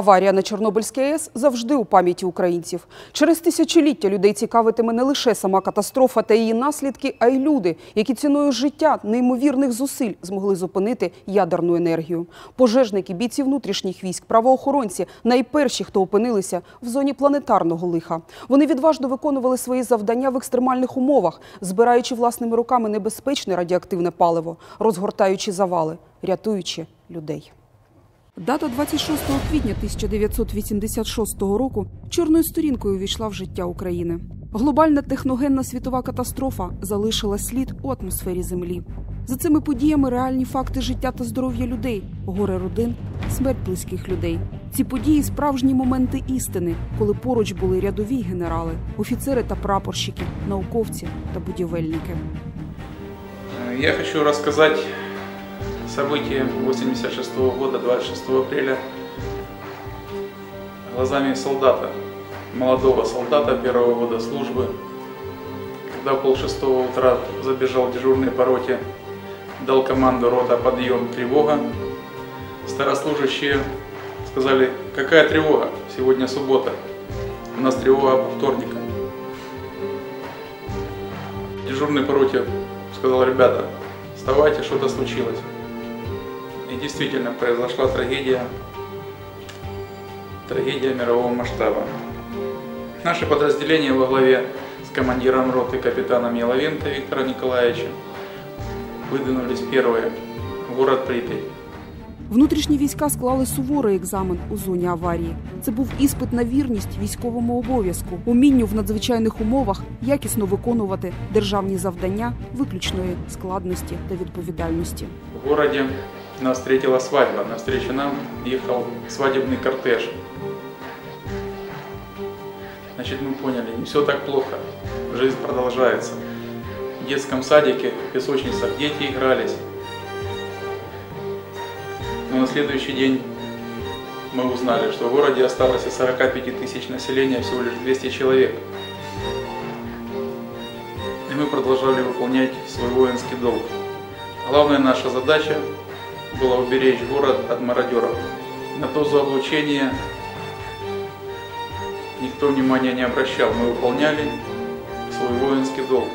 Аварія на Чорнобильській АЕС завжди у пам'яті українців. Через тисячоліття людей цікавитиме не лише сама катастрофа та її наслідки, а й люди, які ціною життя неймовірних зусиль змогли зупинити ядерну енергію. Пожежники, бійці внутрішніх військ, правоохоронці найперші, хто опинилися в зоні планетарного лиха. Вони відважно виконували свої завдання в екстремальних умовах, збираючи власними руками небезпечне радіоактивне паливо, розгортаючи завали, рятуючи людей. Дата 26 квітня 1986 року чорною сторінкою увійшла в життя України. Глобальна техногенна світова катастрофа залишила слід у атмосфері Землі. За цими подіями реальні факти життя та здоров'я людей, горе родин, смерть близьких людей. Ці події справжні моменти істини, коли поруч були рядові генерали, офіцери та прапорщики, науковці та будівельники. Я хочу рассказать события 86 года, 26 апреля, глазами солдата, молодого солдата первого года службы. Когда в полшестого утра забежал дежурный по роте, дал команду рота подъем, тревога. Старослужащие сказали, какая тревога? Сегодня суббота. У нас тревога по вторникам. Дежурный по роте сказал, ребята, вставайте, что-то случилось. Действительно произошла трагедия, трагедия мирового масштаба. Наше подразделение во главе с командиром роты капитаном Яловенко Виктором Николаевичем выдвинулись первые в город Припять. Внутрішні війська склали суворий екзамен у зоні аварії. Це був іспит на вірність військовому обов'язку, умінню в надзвичайних умовах якісно виконувати державні завдання виключної складності та відповідальності. В городе нас встретила свадьба. Навстречу нам ехал свадебный кортеж. Значит, мы поняли, не все так плохо. Жизнь продолжается. В детском садике, в песочницах дети игрались. Но на следующий день мы узнали, что в городе осталось из 45 тысяч населения всего лишь 200 человек. И мы продолжали выполнять свой воинский долг. Главная наша задача была уберечь город от мародеров. На то заоблучение никто внимания не обращал. Мы выполняли свой воинский долг.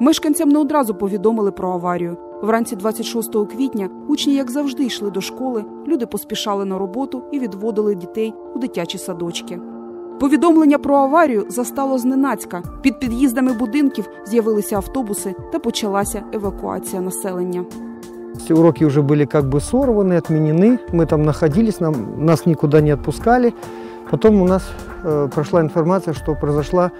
Мешканцям не одразу повідомили про аварію. Вранці 26 квітня учні, як завжди, йшли до школи. Люди поспішали на роботу і відводили дітей у дитячі садочки. Повідомлення про аварію застало зненацька. Під під'їздами будинків з'явилися автобуси та почалася евакуація населення. Все уроки уже были как бы сорваны, отменены. Мы там находились, нам, нас никуда не отпускали. Потом у нас э, прошла информация, что произошла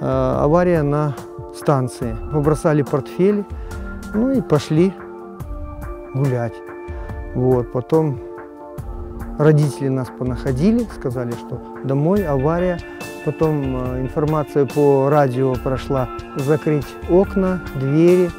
э, авария на станции. Побросали портфели, ну и пошли гулять. Вот. Потом родители нас понаходили, сказали, что домой, авария. Потом э, информация по радио прошла закрыть окна, двери,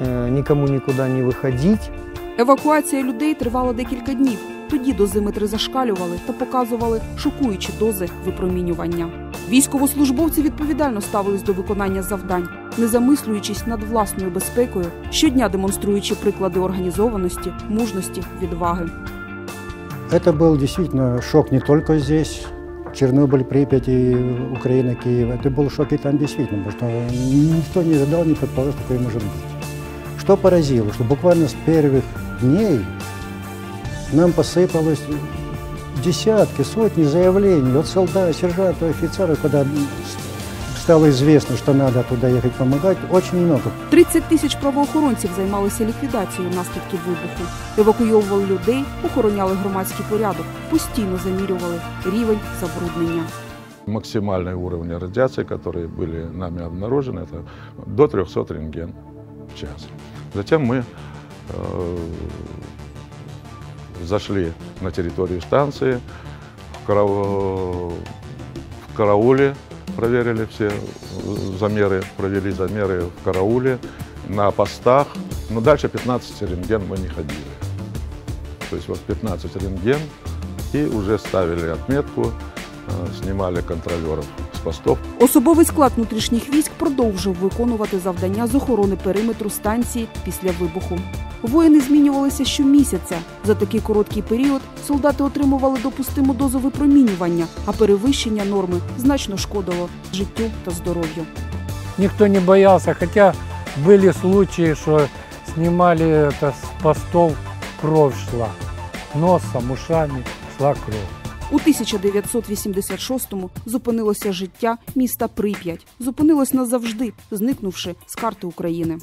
э, никому никуда не выходить. Евакуація людей тривала декілька днів. Тоді дозиметри зашкалювали та показували шокуючі дози випромінювання. Військовослужбовці відповідально ставились до виконання завдань, не замислюючись над власною безпекою, щодня демонструючи приклади організованості, мужності, відваги. Это был действительно шок не только здесь, Чернобыль, Припять и Украина, Киев. Это был шок и там действительно, потому что никто не ожидал, не предположил, что такое может быть. Что поразило, что буквально с первых дней нам посыпалось десятки, сотни заявлений от солдат, сержантов, офицеров, когда стало известно, что надо туда ехать помогать, очень много. 30 тисяч правоохоронців займалися ліквідацією наслідків вибуху, евакуйовували людей, охороняли громадський порядок, постійно замірювали рівень забруднення. Максимальные уровни радиации, которые были нами обнаружены, это до 300 рентген в час. Затем мы э, зашли на территорию станции, в, карау- в карауле проверили все замеры, провели замеры в карауле, на постах, но дальше 15 рентген мы не ходили. То есть вот 15 рентген и уже ставили отметку, э, снимали контролеров с постов. Особовий склад внутрішніх військ продовжив виконувати завдання з охорони периметру станції після вибуху. Воїни змінювалися щомісяця. За такий короткий період солдати отримували допустиму дозу випромінювання, а перевищення норми значно шкодило життю та здоров'ю. Никто не боялся, хотя были случаи, что снимали это с постов, кровь шла. Носом, ушами шла кровь. У 1986-му зупинилося життя міста Прип'ять. Зупинилось назавжди, зникнувши з карти України.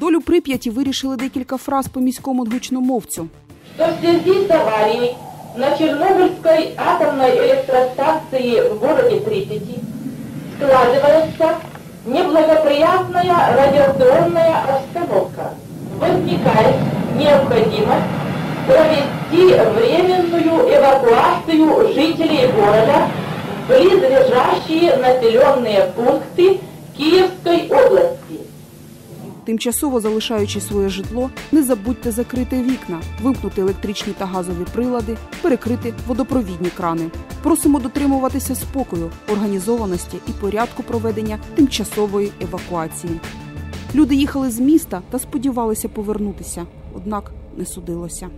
Долю Прип'яті вирішили декілька фраз по міському гучномовцю. что в связи с аварией на Чернобыльской атомной электростанции в городе Припяти складывается неблагоприятная радиационная обстановка. Возникает необходимость провести временную эвакуацию жителей города в близлежащие населенные пункты Киевской области. Тимчасово залишаючи своє житло, не забудьте закрити вікна, вимкнути електричні та газові прилади, перекрити водопровідні крани. Просимо дотримуватися спокою, організованості і порядку проведення тимчасової евакуації. Люди їхали з міста та сподівалися повернутися, однак не судилося.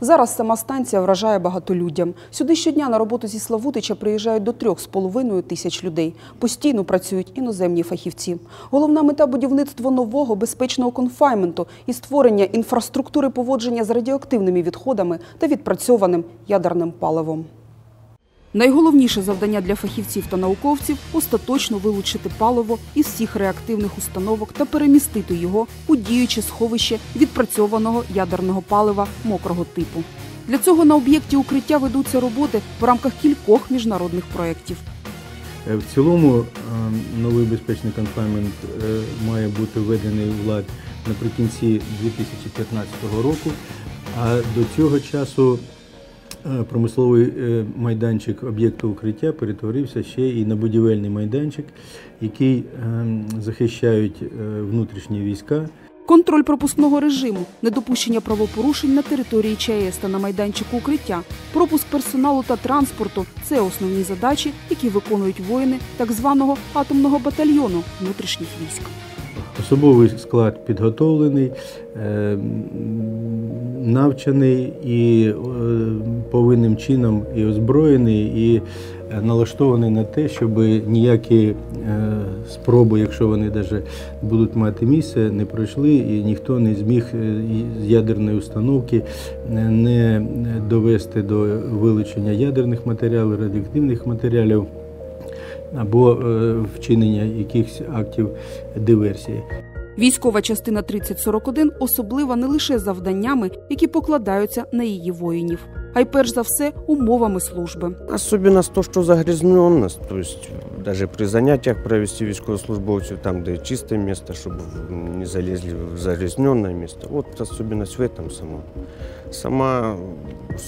Зараз сама станція вражає багатолюддям. Сюди щодня на роботу зі Славутича приїжджають до трьох з половиною тисяч людей. Постійно працюють іноземні фахівці. Головна мета будівництво нового безпечного конфайменту і створення інфраструктури поводження з радіоактивними відходами та відпрацьованим ядерним паливом. Найголовніше завдання для фахівців та науковців остаточно вилучити паливо із всіх реактивних установок та перемістити його у діюче сховище відпрацьованого ядерного палива мокрого типу. Для цього на об'єкті укриття ведуться роботи в рамках кількох міжнародних проєктів. Е, В цілому е, новий безпечний конфаймент е, має бути введений у лад наприкінці 2015 року, а до цього часу промисловий е, майданчик об'єкту укриття перетворився ще і на будівельний майданчик, який е, захищають е, внутрішні війська. Контроль пропускного режиму, недопущення правопорушень на території ЧАЕС та на майданчику укриття, пропуск персоналу та транспорту це основні задачі, які виконують воїни так званого атомного батальйону внутрішніх військ. Особовий склад підготовлений, е, м, навчений і е, повинним чином і озброєний, і е, налаштований на те, щоб ніякі е, спроби, якщо вони навіть будуть мати місце, не пройшли, і ніхто не зміг з ядерної установки не довести до вилучення ядерних матеріалів, радіоактивних матеріалів або вчинення якихось актів диверсії. Військова частина 3041 особлива не лише завданнями, які покладаються на її воїнів, а й перш за все умовами служби. Особенность то, что загрязненность, то есть даже при занятиях провести військовослужбовців там, где чистое место, чтобы не залезли в загрязненное место. Вот особенность в этом самом. Сама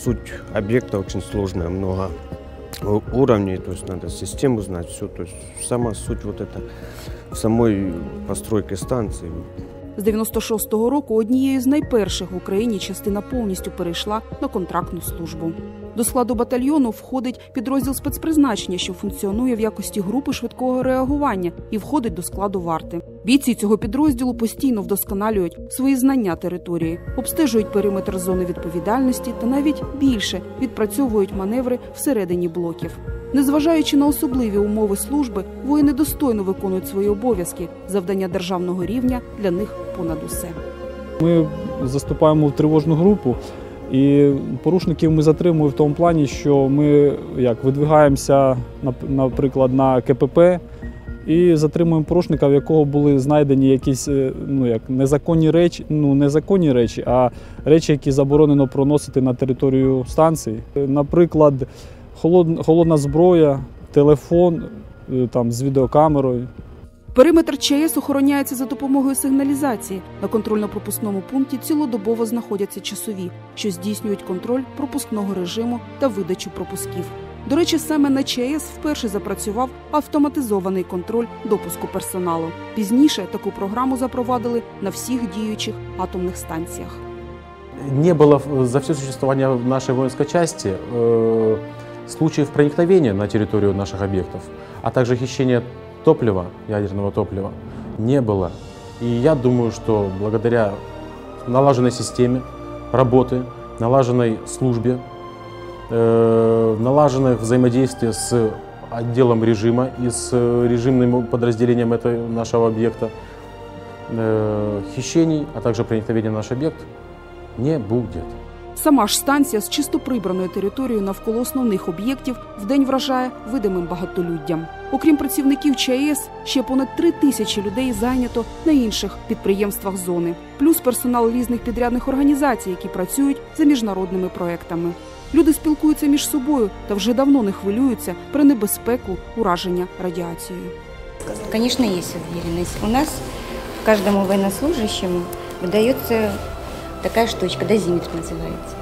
суть объекта очень сложная, много у- уровней, то есть надо систему знать, все, то есть сама суть вот это в самой постройке станции. З 96-го року однією з найперших в Україні частина повністю перейшла на контрактну службу. До складу батальйону входить підрозділ спецпризначення, що функціонує в якості групи швидкого реагування і входить до складу варти. Бійці цього підрозділу постійно вдосконалюють свої знання території, обстежують периметр зони відповідальності та навіть більше відпрацьовують маневри всередині блоків. Незважаючи на особливі умови служби, воїни достойно виконують свої обов'язки. Завдання державного рівня для них понад усе. Ми заступаємо в тривожну групу, і порушників ми затримуємо в тому плані, що ми як видвигаємося, наприклад, на КПП і затримуємо порушника, в якого були знайдені якісь е, ну, як незаконні речі, ну незаконні речі, а речі, які заборонено проносити на територію станції. Наприклад, холодна, холодна зброя, телефон е, там, з відеокамерою. Периметр ЧАЕС охороняється за допомогою сигналізації. На контрольно-пропускному пункті цілодобово знаходяться часові, що здійснюють контроль пропускного режиму та видачу пропусків. До речі, саме на ЧАЕС вперше запрацював автоматизований контроль допуску персоналу. Пізніше таку програму запровадили на всіх діючих атомних станціях. Не было в- за все существование нашей воинской части э, случаев проникновения на территорию наших объектов, а также хищения топлива, ядерного топлива, не было. И я думаю, что благодаря налаженной системе работы, налаженной службе, э, налаженных взаимодействии с отделом режима и с режимным подразделением этого нашего объекта, э, хищений, а также проникновения в наш объект не будет. Сама ж станція з чисто прибраною територією навколо основних об'єктів вдень вражає видимим багатолюддям. Окрім працівників ЧАЕС, ще понад три тисячі людей зайнято на інших підприємствах зони, плюс персонал різних підрядних організацій, які працюють за міжнародними проектами. Люди спілкуються між собою та вже давно не хвилюються про небезпеку ураження радіацією. Конечно, есть уверенность. У нас каждому военнослужащему выдается такая штучка, дозиметр называется.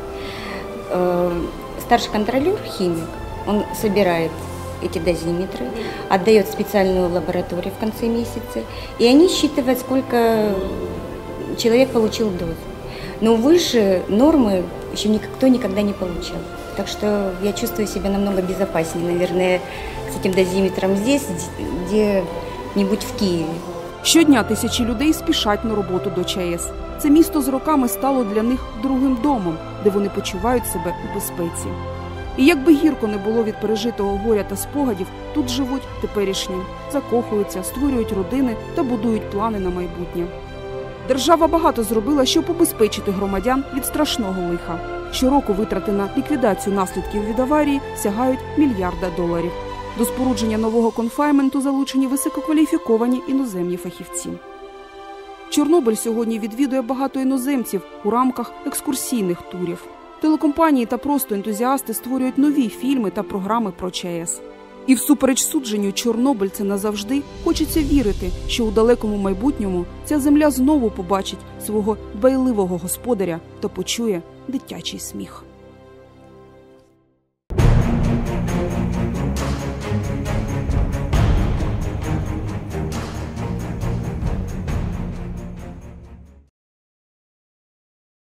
Э, Старший контролер, химик, он собирает эти дозиметры, отдает специальную лабораторию в конце месяца, и они считывают, сколько человек получил доз. Но выше нормы еще никто никогда не получал. Так что я чувствую себя намного безопаснее, наверное, с этим дозиметром здесь, где-нибудь в Киеве. Щодня тисячі людей спішать на роботу до ЧАЕС. Це місто з роками стало для них другим домом, де вони почувають себе у безпеці. І як би гірко не було від пережитого горя та спогадів, тут живуть теперішні, закохуються, створюють родини та будують плани на майбутнє. Держава багато зробила, щоб убезпечити громадян від страшного лиха. Щороку витрати на ліквідацію наслідків від аварії сягають мільярда доларів. До спорудження нового конфайменту залучені висококваліфіковані іноземні фахівці. Чорнобиль сьогодні відвідує багато іноземців у рамках екскурсійних турів. Телекомпанії та просто ентузіасти створюють нові фільми та програми про ЧАЕС. І всупереч судженню Чорнобильце назавжди хочеться вірити, що у далекому майбутньому ця земля знову побачить свого дбайливого господаря та почує дитячий сміх.